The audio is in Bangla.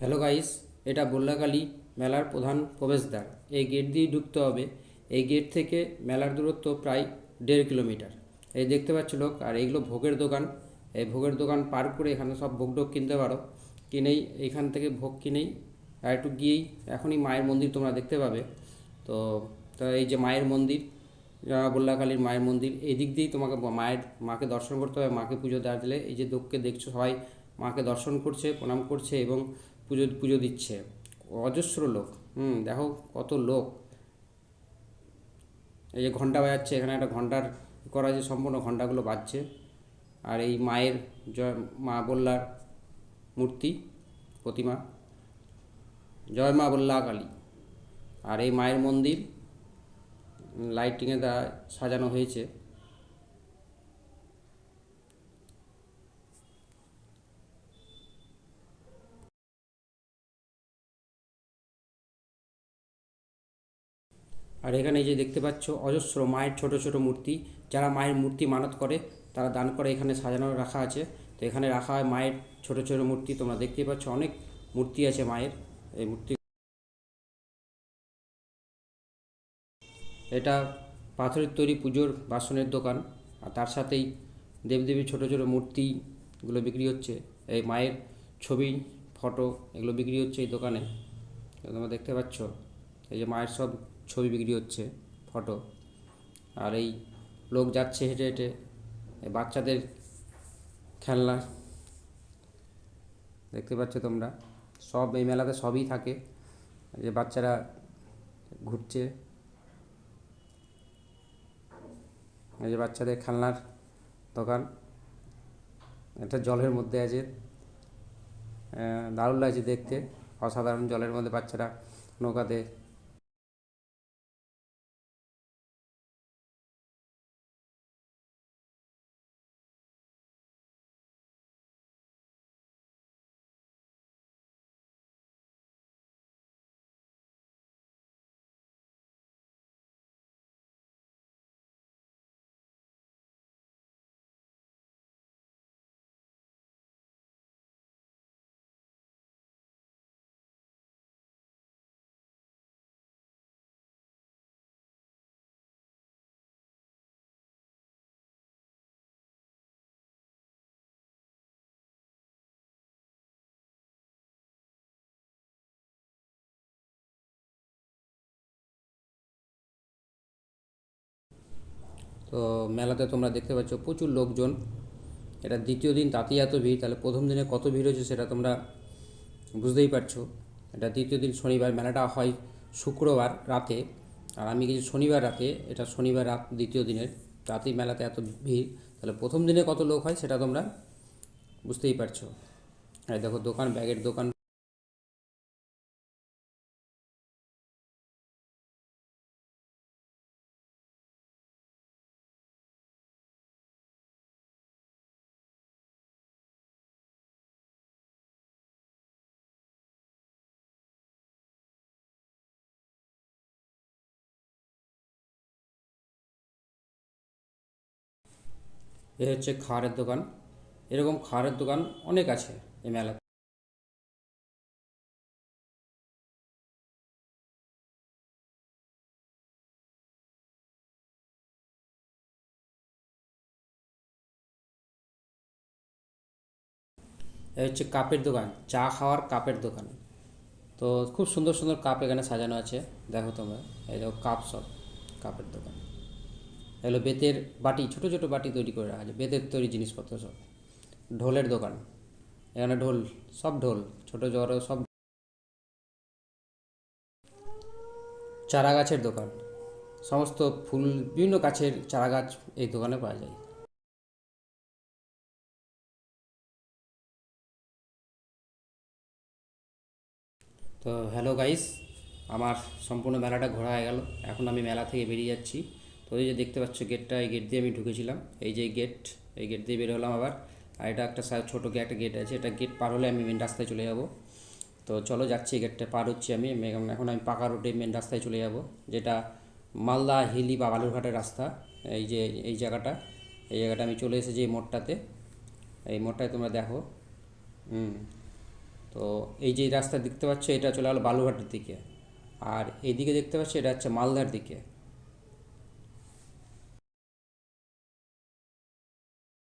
হ্যালো গাইস, এটা বল্লাকালী মেলার প্রধান প্রবেশদ্বার। এই গেট দিয়ে ঢুকতে হবে। এই গেট থেকে মেলার দূরত্ব প্রায় দেড় কিলোমিটার। এই দেখতে পাচ্ছ লোক, আর এইগুলো ভোগের দোকান। এই ভোগের দোকান পার করে এখানে সব ভোগ টোগ কিনতে পারো। কিনেই, এখান থেকে ভোগ কিনেই, আর একটু গিয়েই এখনই মায়ের মন্দির তোমরা দেখতে পাবে। তো তো এই যে মায়ের মন্দির বল্লাকালীর মায়ের মন্দির, এই দিক দিয়েই তোমাকে মায়ের, মাকে দর্শন করতে হবে, মাকে পুজো দেওয়া দিলে এই যে লোককে দেখছ সবাই, মাকে দর্শন করছে, প্রণাম করছে এবং পুজো পুজো দিচ্ছে। অজস্র লোক। হুম, দেখো কত লোক। এই যে ঘণ্টা বাজাচ্ছে, এখানে একটা ঘণ্টার করা যে সম্পূর্ণ ঘন্টাগুলো বাজছে। আর এই মায়ের জয়, মা বল্লার মূর্তি, প্রতিমা। জয় মা বল্লা কালী। আর এই মায়ের মন্দির লাইটিংয়ে দ্বারা সাজানো হয়েছে। আর এখানে যে দেখতে পাচ্ছ, অজস্র মায়ের ছোট ছোট মূর্তি। যারা মায়ের মূর্তি মানত করে, তারা দান করে এখানে সাজানো রাখা আছে। তো এখানে রাখা হয় মায়ের ছোট ছোট মূর্তি। তোমরা দেখতেই পাচ্ছ অনেক মূর্তি আছে মায়ের এই মূর্তি। এটা পাথরের তৈরি পুজোর বাসনের দোকান। আর তার সাথেই দেবদেবীর ছোট ছোট মূর্তিগুলো বিক্রি হচ্ছে। এই মায়ের ছবি, ফটো এগুলো বিক্রি হচ্ছে এই দোকানে। তোমরা দেখতে পাচ্ছ, এই যে মায়ের সব ছবি বিক্রি হচ্ছে, ফটো। আর এই লোক যাচ্ছে হেঁটে হেঁটে বাচ্চাদের খেলনা। দেখতে পাচ্ছ তোমরা? সব এই মেলাতে সবই থাকে। যে বাচ্চারা ঘুরছে। এই যে বাচ্চাদের খেলনার দোকান। এটা জলের মধ্যে আছে। দারুণ লাগছে দেখতে। অসাধারণ জলের মধ্যে বাচ্চারা নৌকাতে তো মেলাতে তোমরা দেখতে পাচ্ছ প্রচুর লোকজন। এটা দ্বিতীয় দিন, তাতেই এত ভিড়। তাহলে প্রথম দিনে কত ভিড় হয়েছে সেটা তোমরা বুঝতেই পারছ। এটা দ্বিতীয় দিন শনিবার, মেলাটা হয় শুক্রবার রাতে। আর আমি গেছি শনিবার রাতে। এটা শনিবার রাত, দ্বিতীয় দিনের। তাতেই মেলাতে এত ভিড়। তাহলে প্রথম দিনে কত লোক হয় সেটা তোমরা বুঝতেই পারছ। আর দেখো দোকান, ব্যাগের দোকান। এ হচ্ছে খাওয়ারের দোকান। এরকম খাওয়ারের দোকান অনেক আছে এই মেলাতে। এ হচ্ছে কাপের দোকান, চা খাওয়ার কাপের দোকান। তো খুব সুন্দর সুন্দর কাপ এখানে সাজানো আছে। দেখো তোমরা, এই দেখো কাপ সব, কাপের দোকান। এগুলো বেতের বাটি, ছোট ছোট বাটি তৈরি করে রাখা আছে, বেতের তৈরি জিনিসপত্র সব। ঢোলের দোকান, এখানে ঢোল, সব ঢোল, ছোট জড়ো, সব। চারা গাছের দোকান, সমস্ত ফুল, বিভিন্ন গাছের চারা গাছ এই দোকানে পাওয়া যায়। তো হ্যালো গাইস, আমার সম্পূর্ণ মেলাটা ঘোরা হয়ে গেল, এখন আমি মেলা থেকে বেরিয়ে যাচ্ছি। তো এই যে দেখতে পাচ্ছ গেটটা এই গেট দিয়ে আমি ঢুকেছিলাম। এই যে গেট এই গেট দিয়ে বের হলাম আবার। আর এটা একটা ছোটো একটা গেট আছে। এটা গেট পার হলে আমি মেন রাস্তায় চলে যাব। তো চলো যাচ্ছি গেটটা পার হচ্ছি আমি। এখন আমি পাকা রোডে মেন রাস্তায় চলে যাব, যেটা মালদা হিলি বা বালুরঘাটের রাস্তা। এই যে, এই জায়গাটা। এই জায়গাটা আমি চলে এসেছি এই মোড়টাতে। এই মোড়টায় তোমরা দেখো। হুম। তো এই যে রাস্তা দেখতে পাচ্ছ, এটা চলে গেলো বালুঘাটের দিকে। আর এইদিকে দেখতে পাচ্ছ, এটা হচ্ছে মালদার দিকে।